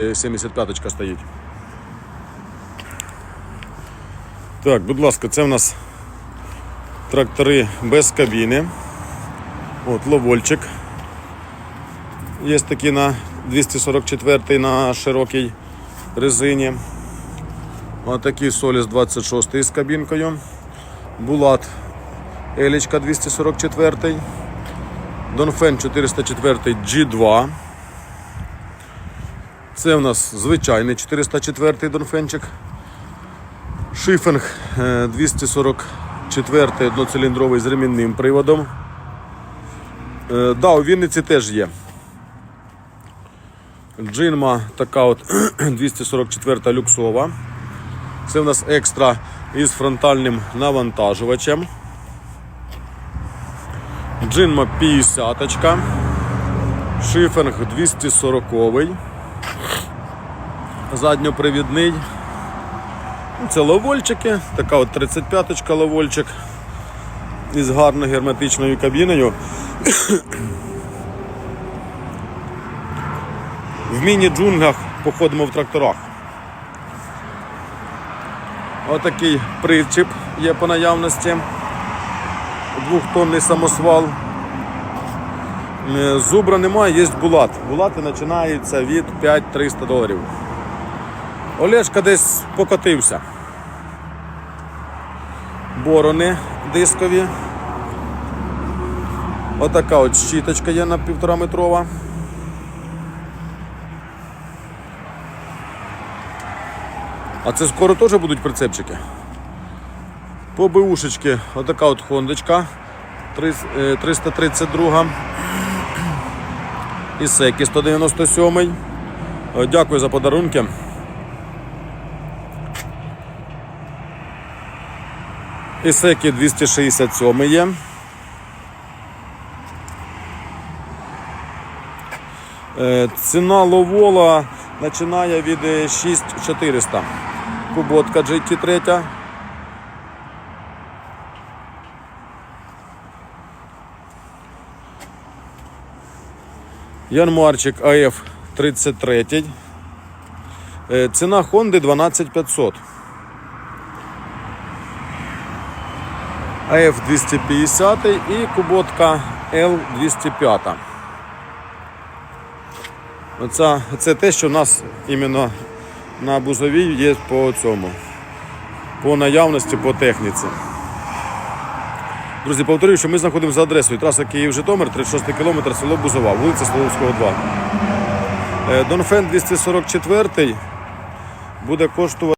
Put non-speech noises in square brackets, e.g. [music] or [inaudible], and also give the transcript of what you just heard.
75 стоїть. Так, будь ласка, це в нас трактори без кабіни. От, ловольчик. Є такі на 244 на широкій резині. Отакий Соліс 26 з кабінкою. Булат Елічка 244. Донфен 404 G2. Це в нас звичайний 404 Донфенчик. Шифінг е, 244 одноциліндровий з ремінним приводом. Е, Да, у Вінниці теж є. Джинма така от [clears throat] 244 люксова. Це в нас екстра із фронтальним навантажувачем. Джинма 50. Шифінг 240. Задньопривідний. Це ловольчики, така от 35-ка ловольчик із гарною герметичною кабіною. В міні-джунглях походимо в тракторах. Отакий причіп є по наявності. Двохтонний самосвал. Е, Зубра немає, є булат. Булати починаються від 5-300 доларів. Олешка десь покотився. Борони дискові. Отака от щіточка є на півтора метрова. А це скоро теж будуть прицепчики. По БУшечки отака от хондочка 332. Ісекі 197. Е, Дякую за подарунки. Ісекі 267 є. Е, Ціна ловола починає від е, 6400. Куботка GT3. Янмарчик АФ 33. Е, Ціна Honda 12500. АФ 250 і куботка L 205. Оце, це те, що в нас іменно на бузовій є по цьому, по наявності, по техніці. Друзі, повторюю, що ми знаходимося за адресою траса Київ-Житомир, 36 км, село Бузова, вулиця Слововського, 2. Е, Донфен 244 буде коштувати.